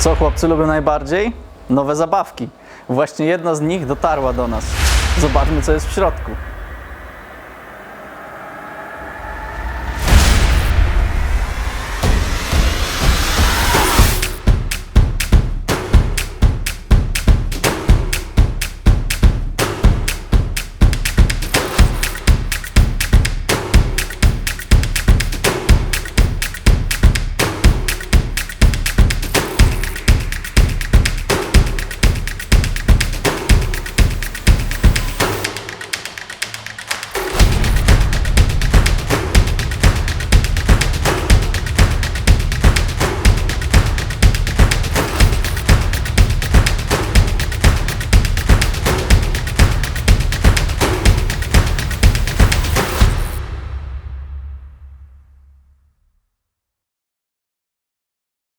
Co chłopcy lubią najbardziej? Nowe zabawki. Właśnie jedna z nich dotarła do nas. Zobaczmy, co jest w środku.